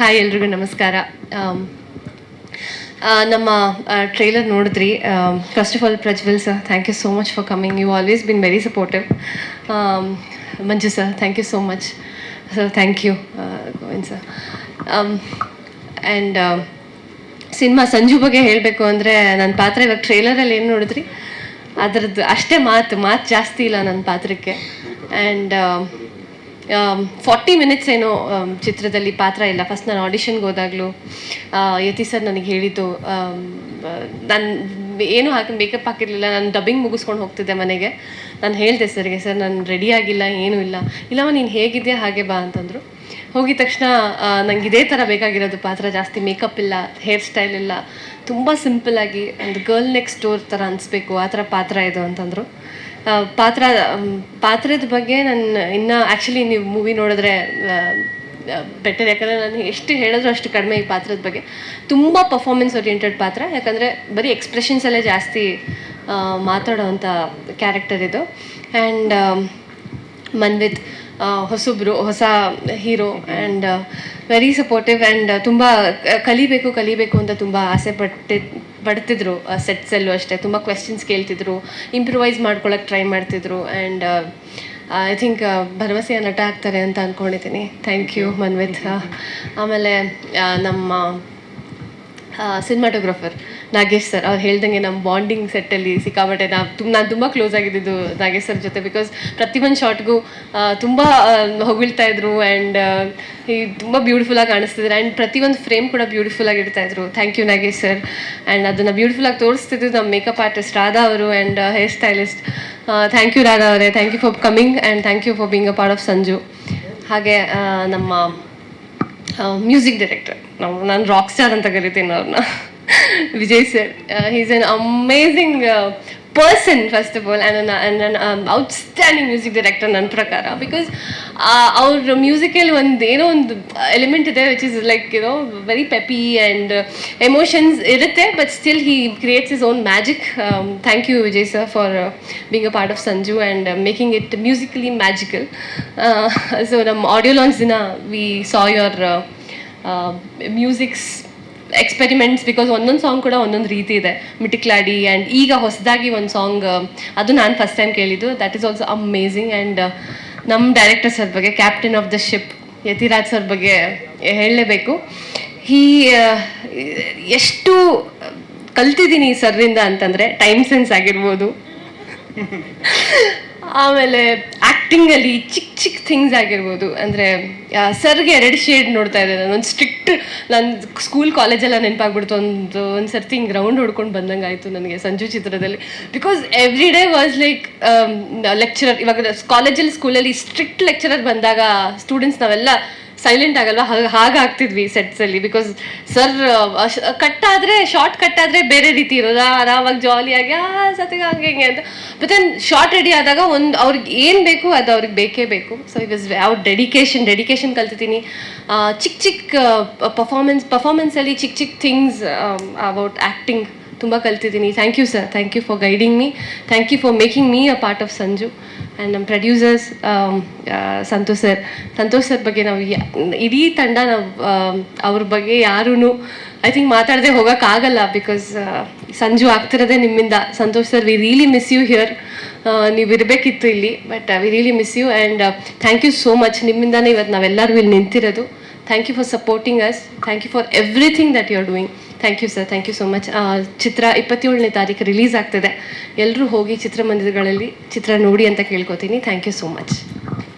Hi ಎಲ್ರಿಗೂ ನಮಸ್ಕಾರ. ನಮ್ಮ ಟ್ರೈಲರ್ ನೋಡಿದ್ರಿ. First of all Prajwal sir thank you so much for coming you always been very supportive Manju sir thank you so much sir thank you Govind sir and cinema Sanju ಬಗ್ಗೆ ಹೇಳಬೇಕು ಅಂದರೆ ನನ್ನ ಪಾತ್ರ ಇವಾಗ ಟ್ರೈಲರಲ್ಲಿ ಏನು ನೋಡಿದ್ರಿ? ಅದರದ್ದು ಅಷ್ಟೇ ಮಾತು ಮಾತು ಜಾಸ್ತಿ ಇಲ್ಲ ನನ್ನ ಪಾತ್ರಕ್ಕೆ. ಆ್ಯಂಡ್ ಫಾರ್ಟಿ ಮಿನಿಟ್ಸ್ ಏನೋ ಚಿತ್ರದಲ್ಲಿ ಪಾತ್ರ ಇಲ್ಲ. ಫಸ್ಟ್ ನಾನು ಆಡಿಷನ್ಗೆ ಹೋದಾಗಲೂ ಯತಿ ಸರ್ ನನಗೆ ಹೇಳಿದ್ದು ನಾನು, ಏನು ಹಾಕಿ ಮೇಕಪ್ ಹಾಕಿರಲಿಲ್ಲ. ನಾನು ಡಬ್ಬಿಂಗ್ ಮುಗಿಸ್ಕೊಂಡು ಹೋಗ್ತಿದ್ದೆ ಮನೆಗೆ. ನಾನು ಹೇಳಿದೆ ಸರ್ಗೆ ಸರ್ ನಾನು ರೆಡಿ ಆಗಿಲ್ಲ, ಏನೂ ಇಲ್ಲ. ಇಲ್ಲವ ನೀನು ಹೇಗಿದೆಯಾ, ಹಾಗೆ ಬಾ, ಅಂತಂದರು. ಹೋಗಿದ ತಕ್ಷಣ ನಂಗೆ ಇದೇ ಥರ ಬೇಕಾಗಿರೋದು. ಪಾತ್ರ ಜಾಸ್ತಿ ಮೇಕಪ್ ಇಲ್ಲ ಹೇರ್ ಸ್ಟೈಲ್ ಇಲ್ಲ. ತುಂಬ ಆಗಿ ಒಂದು ಗರ್ಲ್ ನೆಕ್ಸ್ಟ್ ಡೋರ್ ಥರ ಅನಿಸ್ಬೇಕು, ಆ ಥರ ಪಾತ್ರ ಇದು, ಅಂತಂದರು. ಪಾತ್ರ ಪಾತ್ರದ ಬಗ್ಗೆ ನಾನು ಇನ್ನು ಆ್ಯಕ್ಚುಲಿ ನೀವು ಮೂವಿ ನೋಡಿದ್ರೆ ಬೆಟರ್ ಯಾಕಂದರೆ ನಾನು ಎಷ್ಟು ಹೇಳಿದ್ರು ಅಷ್ಟು ಕಡಿಮೆ ಈ ಪಾತ್ರದ ಬಗ್ಗೆ. ತುಂಬ ಪರ್ಫಾರ್ಮೆನ್ಸ್ ಓರಿಯೆಂಟೆಡ್ ಪಾತ್ರ, ಯಾಕಂದರೆ ಬರೀ ಎಕ್ಸ್ಪ್ರೆಷನ್ಸಲ್ಲೇ ಜಾಸ್ತಿ ಮಾತಾಡೋ ಮಾತಾಡೋವಂಥ ಕ್ಯಾರೆಕ್ಟರ್ ಇದು. ಆ್ಯಂಡ್ ಮನ್ವಿತ್ ಹೊಸಬ್ರು, ಹೊಸ hero and very supportive and ತುಂಬ ಕಲಿಬೇಕು ಕಲಿಬೇಕು ಅಂತ ತುಂಬ ಆಸೆ ಪಟ್ಟಿ, ಪಡ್ತಿದ್ರು ಸೆಟ್ಸಲ್ಲೂ ಅಷ್ಟೇ. ತುಂಬ ಕ್ವೆಶನ್ಸ್ ಕೇಳ್ತಿದ್ರು ಇಂಪ್ರೂವೈಸ್ ಮಾಡ್ಕೊಳಕ್ಕೆ ಟ್ರೈ ಮಾಡ್ತಿದ್ರು ಆ್ಯಂಡ್ ಐ ಥಿಂಕ್ ಭರವಸೆಯ ನಟ ಆಗ್ತಾರೆ ಅಂತ ಅಂದ್ಕೊಂಡಿದ್ದೀನಿ ಥ್ಯಾಂಕ್ ಯು ಮನ್ವಿತ್. ಆಮೇಲೆ ನಮ್ಮ ಸಿನಿಮಾಟೋಗ್ರಫರ್ ನಾಗೇಶ್ ಸರ್, ಅವ್ರು ಹೇಳ್ದಂಗೆ ನಮ್ಮ ಬಾಂಡಿಂಗ್ ಸೆಟ್ಟಲ್ಲಿ ಸಿಕ್ಕಾಬಟ್ಟೆ ನಾವು ತುಂಬ ನಾನು ತುಂಬ ಕ್ಲೋಸ್ ಆಗಿದ್ದಿದ್ದು ನಾಗೇಶ್ ಸರ್ ಜೊತೆ ಬಿಕಾಸ್ ಪ್ರತಿ ಒಂದು ಶಾರ್ಟ್ಗೂ ತುಂಬ ಹೊಗಳ್ತಾ ಇದ್ರು ಆ್ಯಂಡ್ ಈ ತುಂಬ ಬ್ಯೂಟಿಫುಲ್ಲಾಗಿ ಕಾಣಿಸ್ತಿದ್ರು ಆ್ಯಂಡ್ ಪ್ರತಿಯೊಂದು ಫ್ರೇಮ್ ಕೂಡ ಬ್ಯೂಟಿಫುಲ್ಲಾಗಿ ಇಡ್ತಾ ಇದ್ರು. Thank you Nagesh sir. And ಅದನ್ನು ಬ್ಯೂಟಿಫುಲ್ಲಾಗಿ ತೋರಿಸ್ತಿದ್ದು ನಮ್ಮ ಮೇಕಪ್ ಆರ್ಟಿಸ್ಟ್ ರಾಧಾ ಅವರು and hair stylist thank you Radha ಅವರೇ. Thank you for coming and thank you for being a part of Sanju ಹಾಗೆ ನಮ್ಮ ಮ್ಯೂಸಿಕ್ ಡೈರೆಕ್ಟರ್ ನಾವು ನಾನು ರಾಕ್ ಸ್ಟಾರ್ ಅಂತ ಕರಿತೀನಿ ಅವ್ರನ್ನ Vijay sir. Uh, he's an amazing uh, person, first of all, and an, and an um, outstanding music director, Nan Prakara, because uh, our musical one, you know, element there, which is like, you know, very peppy and uh, emotions irrite, but still he creates his own magic. Um, thank you, Vijay sir, for uh, being a part of Sanju and uh, making it musically magical. Uh, so, the audio launch, we saw your uh, uh, music's experiments because ಒಂದೊಂದು song ಕೂಡ ಒಂದೊಂದು ರೀತಿ ಇದೆ. ಮಿಟಿಕ್ಲಾಡಿ and ಈಗ ಹೊಸದಾಗಿ ಒಂದು song ಅದು ನಾನು ಫಸ್ಟ್ ಟೈಮ್ ಕೇಳಿದ್ದು. That is also amazing and ನಮ್ಮ ಡೈರೆಕ್ಟರ್ ಸರ್ ಬಗ್ಗೆ captain of the ship Yathiraj sir ಬಗ್ಗೆ ಹೇಳಲೇಬೇಕು. ಹೀ ಎಷ್ಟು ಕಲ್ತಿದ್ದೀನಿ ಸರ್ರಿಂದ ಅಂತಂದರೆ ಟೈಮ್ ಸೆನ್ಸ್ ಆಗಿರ್ಬೋದು. ಆಮೇಲೆ ಆ್ಯಕ್ಟಿಂಗಲ್ಲಿ ಚಿಕ್ಕ ಚಿಕ್ಕ ಥಿಂಗ್ಸ್ ಆಗಿರ್ಬೋದು. ಅಂದರೆ ಸರ್ಗೆ ಎರಡು ಶೇಡ್ ನೋಡ್ತಾ ಇದ್ದೆ ನಾನು ಒಂದು ಸ್ಟ್ರಿಕ್ಟ್, ನಾನು ಸ್ಕೂಲ್ ಕಾಲೇಜೆಲ್ಲ ನೆನಪಾಗ್ಬಿಡ್ತು. ಒಂದು ಒಂದು ಸರ್ತಿ ಹಿಂಗೆ ಗ್ರೌಂಡ್ ಹೊಡ್ಕೊಂಡು ಬಂದಂಗೆ ಆಯಿತು ನನಗೆ ಸಂಜು ಚಿತ್ರದಲ್ಲಿ. Because every day was like lecturer ಇವಾಗ ಕಾಲೇಜಲ್ಲಿ, ಸ್ಕೂಲಲ್ಲಿ ಸ್ಟ್ರಿಕ್ಟ್ ಲೆಕ್ಚರರ್ ಬಂದಾಗ ಸ್ಟೂಡೆಂಟ್ಸ್ ನಾವೆಲ್ಲ ಸೈಲೆಂಟ್ ಆಗಲ್ವಾ? ಹಾಗೆ ಸೆಟ್ಸ್ ಸೆಟ್ಸಲ್ಲಿ ಬಿಕಾಸ್ ಸರ್ ಕಟ್ ಆದರೆ ಶಾರ್ಟ್ ಕಟ್ ಆದರೆ ಬೇರೆ ರೀತಿ ಇರೋದ. ಆರಾಮಾಗಿ ಜಾಲಿಯಾಗಿ ಆ ಸತಿಗೆ ಹಂಗೆ, ಹಿಂಗೆ ಅಂತ. ಬಟ್ ಶಾರ್ಟ್ ರೆಡಿ ಆದಾಗ ಒಂದು, ಅವ್ರಿಗೆ ಏನು ಬೇಕು ಅದು ಅವ್ರಿಗೆ ಬೇಕೇ ಬೇಕು. ಸೊ ಇಟ್ ವಾಸ್ ಅವ್ರ ಡೆಡಿಕೇಶನ್ ಡೆಡಿಕೇಶನ್ ಕಲ್ತಿದ್ದೀನಿ. ಚಿಕ್ಕ ಚಿಕ್ಕ ಪರ್ಫಾರ್ಮೆನ್ಸ್ ಪರ್ಫಾರ್ಮೆನ್ಸಲ್ಲಿ ಚಿಕ್ಕ ಚಿಕ್ಕ ಥಿಂಗ್ಸ್ ಅಬೌಟ್ ಆ್ಯಕ್ಟಿಂಗ್ ತುಂಬ ಕಲ್ತಿದ್ದೀನಿ. Thank you sir thank you for guiding me thank you for making me a part of Sanju and ನಮ್ಮ producers Santosh sir Santosh sir ಬಗ್ಗೆ ನಾವು ಇಡೀ ತಂಡ ನಾವು ಅವ್ರ ಬಗ್ಗೆ ಯಾರೂ ಐ ಥಿಂಕ್ ಮಾತಾಡದೆ ಹೋಗೋಕ್ಕಾಗಲ್ಲ ಬಿಕಾಸ್ ಸಂಜು ಆಗ್ತಿರೋದೇ ನಿಮ್ಮಿಂದ. Santosh sir we really miss you here ನೀವು ಇರಬೇಕಿತ್ತು ಇಲ್ಲಿ but we really miss you and thank you so much ನಿಮ್ಮಿಂದಾನೇ ಇವತ್ತು ನಾವೆಲ್ಲರೂ ಇಲ್ಲಿ ನಿಂತಿರೋದು. Thank you for supporting us thank you for everything that you are doing thank you sir thank you so much ಚಿತ್ರ ಇಪ್ಪತ್ತೇಳನೇ ತಾರೀಕು release ಆಗ್ತದೆ. ಎಲ್ಲರೂ ಹೋಗಿ ಚಿತ್ರಮಂದಿರಗಳಲ್ಲಿ ಚಿತ್ರ ನೋಡಿ ಅಂತ ಕೇಳ್ಕೊತೀನಿ. Thank you so much